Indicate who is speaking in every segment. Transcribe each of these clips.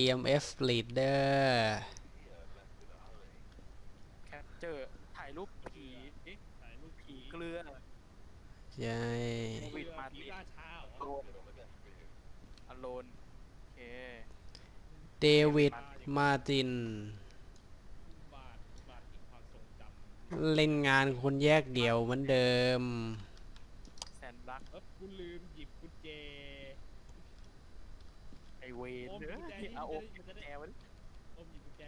Speaker 1: EMF leader
Speaker 2: แคปเจอร์ถ่ายรูปผีเอ๊ะ
Speaker 3: ถ่ายรูป
Speaker 2: ผีเกลือ
Speaker 1: ใช่
Speaker 2: โควิดมา
Speaker 3: ผี
Speaker 2: ติด
Speaker 3: ราชาเหร
Speaker 2: โล
Speaker 3: อน
Speaker 2: อโลนโอเค
Speaker 1: เดวิดมาติน
Speaker 3: บาทบาทแห่งความทรงจ
Speaker 1: เล่นงานคนแยกเดี่ยวเหมือนเดิม
Speaker 2: แซนบลักำ
Speaker 3: เออกูลืมหยิบกุญแจ
Speaker 2: ไอเวน
Speaker 3: โอม
Speaker 2: เด้อ
Speaker 3: กุญแจนี่
Speaker 2: เอาโอม
Speaker 3: มันจะได้
Speaker 2: แจไว้ดิ
Speaker 3: โอมหยิบกุญแจ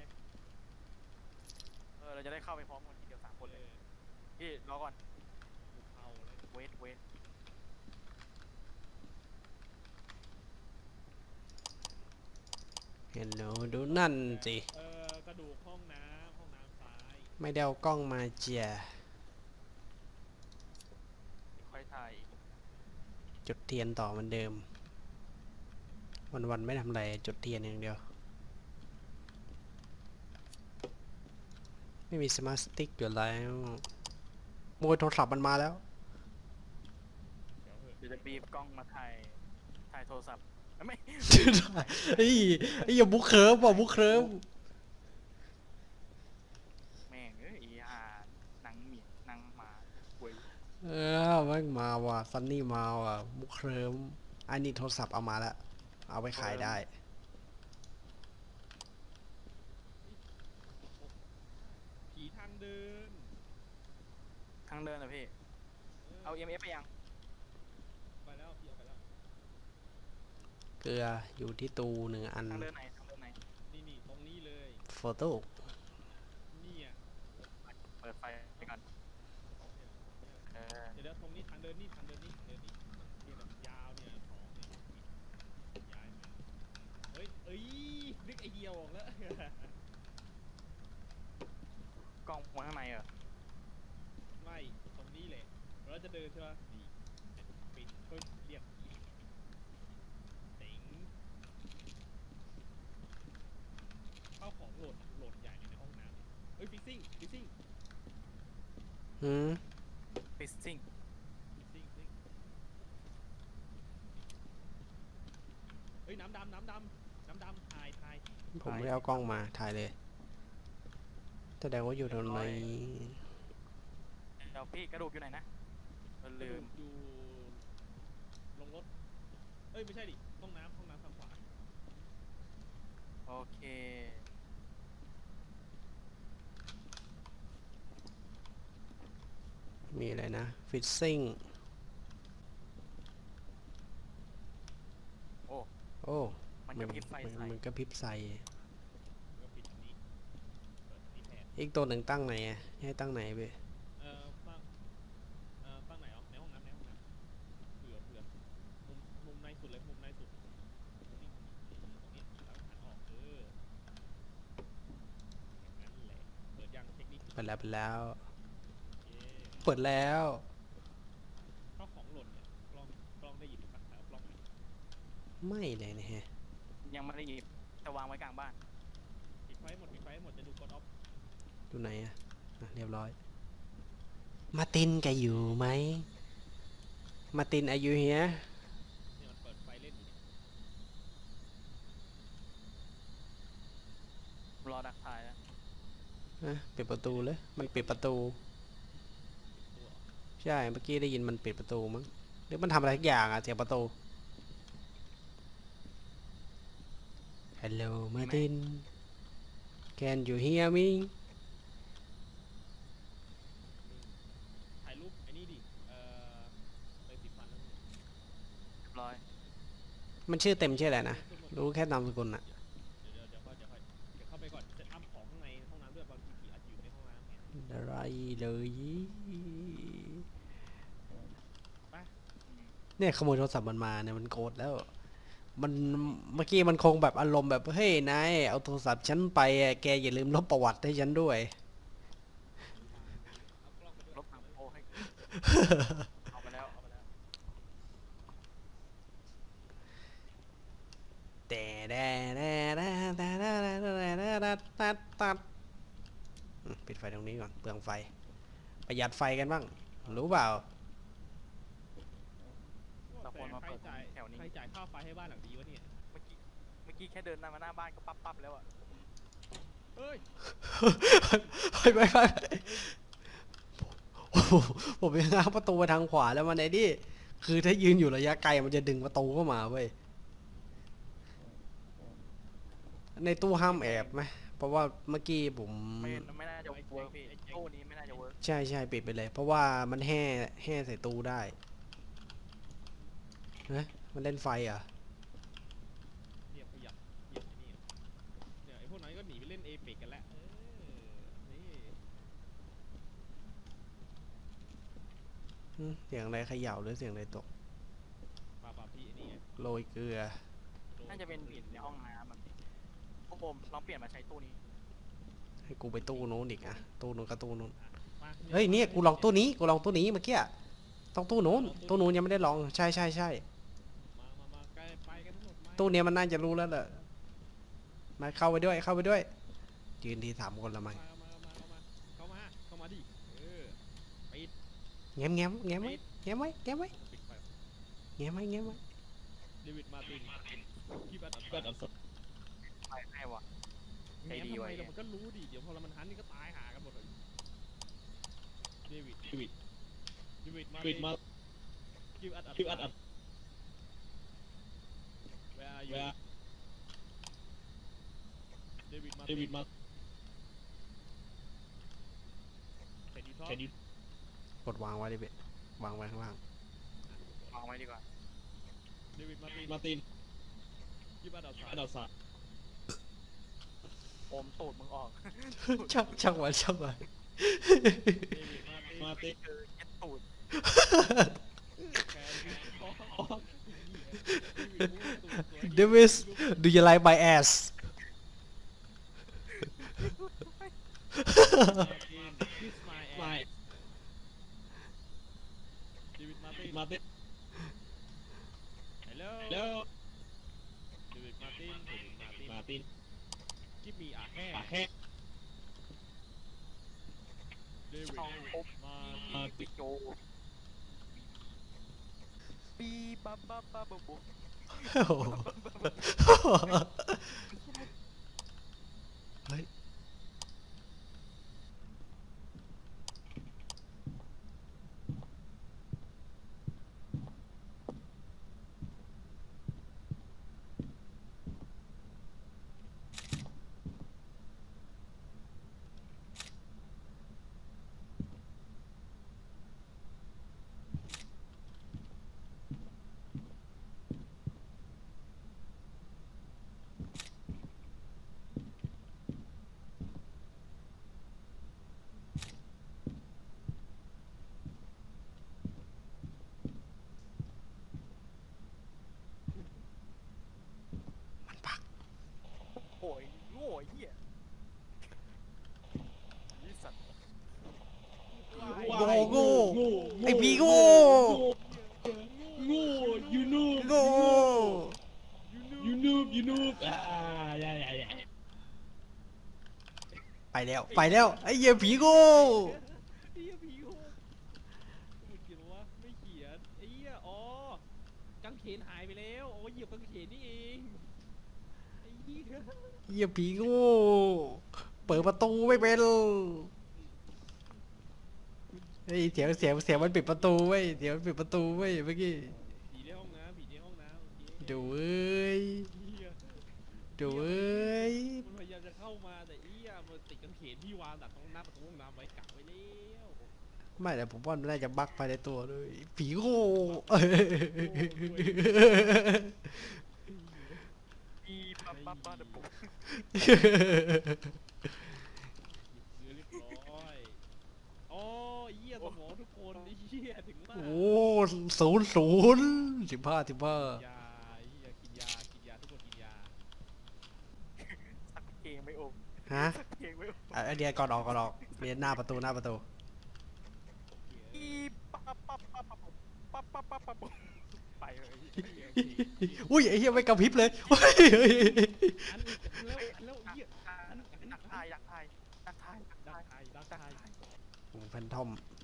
Speaker 2: เออเราจะได้เข้าไปพร้อมกันทีเดียวสามคน
Speaker 3: เอ
Speaker 2: เลย
Speaker 3: อ
Speaker 2: พี่รอก่อน
Speaker 3: กูเอาเลย
Speaker 2: เวทเวท
Speaker 1: เห็นหนูดูนั่นสิ
Speaker 3: เออกระดูกห้องน้ำห้องน้ำซ้าย
Speaker 1: ไม่ได้เอากล้องมาเจีย
Speaker 2: ค่อยถ่ายอีก
Speaker 1: จุดเทียนต่อเหมือนเดิม วันวันๆไม่ทำอะไรจุดเทียนอย่างเดียว ไม่มีสมาร์ทสติ๊กอยู่แล้วโมยโทรศัพท์มันมาแล้ว
Speaker 3: เดี๋ยวเถอะ
Speaker 2: เดี๋ยวจะบีบกล้องมาถ่ายถ่ายโทรศัพท์เอ้ยไม่
Speaker 1: ไอ้ยไอ้ยอย่าบุกเคิร์ฟว่ะบุกเคิร์ฟ
Speaker 2: แม่งเอ้ยอีห่าหนังหมีหนังหมาเว้ย
Speaker 1: เออแม่งมาว่ะซันนี่มาว่ะบุกเคิร์ฟอันนี้โทรศัพท์เอามาแล้ว เอาไปขายได้
Speaker 3: ผีทางเดิน
Speaker 2: ทางเดินเหรอพี่ เอา EMF ไปยัง
Speaker 3: ไปแล้วพี่เอาไปแล้ว
Speaker 1: เกลืออยู่ที่ตูหนึ่งอัน
Speaker 2: ทางเดินไหน ทางเดินไหน
Speaker 3: นี่นี่ตรงนี้เลย
Speaker 1: โฟโต้
Speaker 3: นี่อะ
Speaker 2: เปิดไฟไปก่อน เออ
Speaker 3: เดี๋ยวเดี๋ยวตรงนี้ทางเดินนี่ทางเดินนี่ทางเดินนี่เนี่ยแบบยาวเนี่ยสองเนี่ยย้ายมา เฮ้ยเอ้ยนึกไอเดียออกแล้ว
Speaker 2: กล้องไว้ข้างในเหรอ
Speaker 3: ไม่ตรงนี้แหละเราจะเดินใช่ไหมนี่ปิดปึ๊บเรียกเต็งเข้าของโหลดโหลดใหญ่เลยในห้องน้ำเฮ้ยฟิซซิ่งฟิซซิ่ง
Speaker 1: หืม
Speaker 2: ฟิซซิ่ง
Speaker 3: ฟิซซิ่งฟิซซิ่งเฮ้ย น้ำดำน้ำดำน้ำดำถ่ายถ่าย
Speaker 1: ผมไม่ได้เอากล้องมาถ่ายเลยแสดงว่าอยู่ตรงไหน
Speaker 2: เดี๋ยวพี่กระดูกอยู่ไหนนะเออลืม
Speaker 3: อยู่ลงรถ เอ้ยไม่ใช่ดิ ห้องน้ำห้องน้ำทางขวา
Speaker 2: โอเค
Speaker 1: มีอะไรนะ ฟิตซิ่ง
Speaker 2: โอ้
Speaker 1: โอ้
Speaker 2: มันจะพริบ ไฟ
Speaker 1: มัน
Speaker 2: ใส่
Speaker 1: มันก็พริบใส่
Speaker 3: ก็ปิดอันนี้เปิดอันนี้แทน
Speaker 1: อีกตัวหนึ่งตั้งไหนอะให้ตั้งไหนไป
Speaker 3: เอ่อตั้งเอ่อตั้งไหนอ๋อในห้องน้ำในห้องน้ำเผื่อเผื่อมุมมุมในสุดเลยมุมในสุดตรงนี้ตรงนี้แล้วหันออกเอออย่างนั้นแหละเปิดยังเทคนิค
Speaker 1: เปิดแล้วเปิดแล้ว
Speaker 3: เย้
Speaker 1: เปิดแล้ว
Speaker 3: เข้าของหล่นเนี่ยกล้องกล้องได้ยินหรือเปล่าเอากล้องมา
Speaker 1: ไม่เลยนะฮะ
Speaker 2: ยังไม่ได้หยิบจะวางไว้กลางบ้าน
Speaker 3: ปิดไฟให้หมดปิดไฟให้หมดจะดูกดออฟ
Speaker 1: อยู่ไหนอะอะ เรียบร้อย มาตินแกอยู่ไหม มาตินอายุเฮีย
Speaker 3: เนี่ยมันเปิดไฟเล่นอยู่เนี่ย
Speaker 2: รอดักถ่ายแล้ว
Speaker 1: อะปิดประตูเลย มันปิดประตู
Speaker 3: ตัว
Speaker 1: ใช่ เมื่อกี้ได้ยินมันปิดประตูมั้งหรือมันทำอะไรทุกอย่างอะเสียงประตู Hello Martin Can you hear me
Speaker 3: ถ่ายรูปไอ้นี่ดิ เอ่อไปติดฟันแล้วเนี่ย
Speaker 2: เรียบร้อย
Speaker 1: มันชื่อเต็มชื่ออะไรนะ รู้แค่นามสกุลอะ
Speaker 3: เดี๋ยวเดี๋ยวเดี๋ยวค่อยเดี๋ยวค่อยเดี๋ยวเข้าไปก่อนเซตอัพของข้างในห้องน้ำด้วยบางทีผีอาจจะอยู่ในห้องน้ำไง
Speaker 1: อะไรเลย
Speaker 3: ไป
Speaker 1: เนี่ยขโมยโทรศัพท์มันมาเนี่ยมันโกรธแล้ว มันเมื่อกี้มันคงแบบอารมณ์แบบเฮ้ยนายเอาโทรศัพท์ฉันไปอะแกอย่าลืมลบประวัติให้ฉันด้วย
Speaker 3: เอากล้องได้วย
Speaker 2: ลบหนังโป้ให้เอาไปแล้วเอาไปแล้ว
Speaker 1: แต่แด่แด่แด่แด่แด่แด่แด่แด่แด่ตัดตัดอืมปิดไฟตรงนี้ก่อนเปลืองไฟ ประหยัดไฟกันบ้าง รู้เปล่า
Speaker 2: คนมา
Speaker 3: ใคร
Speaker 2: เปิด
Speaker 3: จ่าย
Speaker 2: แถวนี้
Speaker 3: ใครจ่ายค่าไฟให้บ้านหลังนี้วะเนี่ย
Speaker 2: เมื่อกี้ เมื่อมื่อกี้แค่เดินมาหน้าบ้านก็ปั๊บปั๊บแล้วอะ
Speaker 3: เฮ้ย
Speaker 1: ไปไปไปโอ้โหผมยังง้างประตูไปทางขวาแล้วมันไอ้นี่ คือถ้ายืนอยู่ระยะไกลมันจะดึงประตูเข้ามาเว้ย ในตู้ห้ามแอบไหมเพราะว่าเมื่อกี้ผม
Speaker 2: ไม่ไม่น่าจะเวิร์กพี่ตู้นี้ไม่น่าจะเวิร์ก
Speaker 1: ใช่ใช่ปิดไปเลย เพราะว่ามันแห่แห่ใส่ตู้ได้ เฮ้ยมันเล่นไฟเหรอะ
Speaker 3: เนี่ยประหยัดเหยียบไอ้นี่เนี่ยไอ้พวกนั้นก็หนีไปเล่นเอเปกกันแล้วเออนี่
Speaker 1: เสียงอะไรเขย่าหรือเสียงอะไรตก
Speaker 3: ปาปาพี่ไอ้นี่ไง
Speaker 1: โรยเกลือ
Speaker 2: น่าจะเป็นผิดในห้องน้ำแบบพวกผมลองเปลี่ยนมาใช้ตู้นี้
Speaker 1: ให้กูไปตู้นู้นอีกอะตู้นู้นกับตู้นู้น
Speaker 3: มา
Speaker 1: เฮ้ยเนี่ยกูลองตู้นี้กูลองตู้นี้เมื่อกี้อะต้องตู้นู้นตู้นู้นยังไม่ได้ลองใช่ใช่ใช่ ตู้เนี้ยมันน่าจะรู้แล้วแหละมาเข้าไปด้วยเข้าไปด้วย ยืนทีสามคนละมั้ง
Speaker 3: มามามาเข้ามาเข้ามาเข้ามาดิเออปิด
Speaker 1: แง้มแง้มแง้มไว้แง้มไว้แง้มไว้
Speaker 3: ปิดไป
Speaker 1: แง้มไว้แง้มไว้
Speaker 3: เดวิดมาร์ตินพี่บัตพี่บัตอัล
Speaker 2: ไปให้วะ ใจ
Speaker 3: แง้ม
Speaker 2: ดี
Speaker 3: ทำ
Speaker 2: ว่ะ
Speaker 3: ไม
Speaker 2: ไอ้
Speaker 3: เรามันก็รู้ดิเดี๋ยวพอเรามันหันนี่ก็ตายหากันหมดเลยเดวิดเดวิดเดวิดมาร์ติน give us a give us a where are you David Martin David Martin can you talk can you
Speaker 1: กดวางไว้ดิเบะวางไว้ข้างล่าง
Speaker 2: วางไว้ดีกว่า
Speaker 3: David Martin Martin give us a sign us a
Speaker 2: โอมตูดมึงออก
Speaker 1: ช่างช่างวันช่างวัน
Speaker 3: David Martin Martin
Speaker 2: คือเย็ดตูด
Speaker 3: can you talk
Speaker 1: Davis, do you like my ass?
Speaker 3: Hello. Martin. Martin. Martin. Give me a hand. A hand. Martin.
Speaker 1: Martin. เฮ้ย โง่โง่ไอพีโง่
Speaker 3: โง่ you noob
Speaker 1: โง่
Speaker 3: you noob you noob อ่าอย่าอย่าอย่า
Speaker 1: ไปแล้วไปแล้วไอเหี้ยผีโง่
Speaker 3: ไอ้เหี้ยผีโหดมันเขียนว่าไม่เขียนไอ้เหี้ยอ๋อกางเขนหายไปแล้วอ๋อเหยียบกางเขนนี่เองไอ้เหี้ย
Speaker 1: เหี้ยผีโง่เปิดประตูไม่เป็น เฮ้ยเสียงเสียงเสียงมันปิดประตูเว้ยเสียงมันปิดประตูเว้ยเมื่อกี้
Speaker 3: ผีในห้องน้ำผีในห้องน้ำโอเค
Speaker 1: ดูเอ้ย
Speaker 3: เหี้ย
Speaker 1: ดูเอ้ย
Speaker 3: มันพยายามจะเข้ามาแต่เอี้ยมันติดกางเขนที่วางดักตรงหน้าประตูห้องน้ำไว้กักไว้แล้ว
Speaker 1: ไม่แต่ผมว่ามันน่าจะบักไปในตัวเลยผีโง่เออ
Speaker 2: ปีปั๊บปั๊บปั๊บปุ๊บ
Speaker 3: เรือเรียบร้อยอ๋อเอี้ยสมองทุกค นไอ้เหี้ยถึงว่า
Speaker 1: โอ้ศูนย์ศูนย์สิบห้าสิบห้ายา
Speaker 3: เหี้ยกินยากินยาทุกคนกินยา
Speaker 2: สักเพลงไม่โอม
Speaker 1: ฮะ
Speaker 2: สักเพลงไม่โอม
Speaker 1: อะไอเดียก่อนออกก่อนออกเรียนหน้าประตูหน้าประตู
Speaker 2: ปีปั๊บปั๊บปั๊บปั๊บปั๊บปั๊บปั๊บปั๊บปุ๊บไปเลย
Speaker 1: อุ้ยไอ้เหี้ยไม่กระพริบเลยเฮ้ยเฮ้ย
Speaker 3: อันแล้วแล้วเอี้ย
Speaker 2: อยากทายอยากทายอยากทายอยาก
Speaker 3: ดั
Speaker 2: ทาย
Speaker 3: กไทยดัก
Speaker 2: อยาก
Speaker 3: ไทย
Speaker 2: ทาย
Speaker 1: แฟนทอม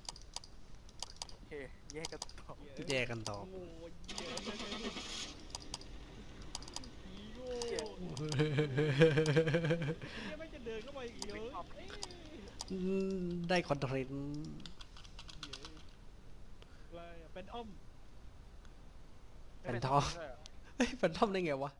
Speaker 2: โอ เคแยกกันต่อ
Speaker 3: เหี้ย
Speaker 1: แยกกันต่อ
Speaker 3: โง่เหี้ยผีโง่เหี้ยไม่จะเดินเข้ามาอีกเยอะเอ้ย
Speaker 1: อืมได้คอนเทนต์
Speaker 3: อะไรอะเป็นอ้อม
Speaker 1: เป็นทอมเฮ้ยเป็นทอมได้ไงวะ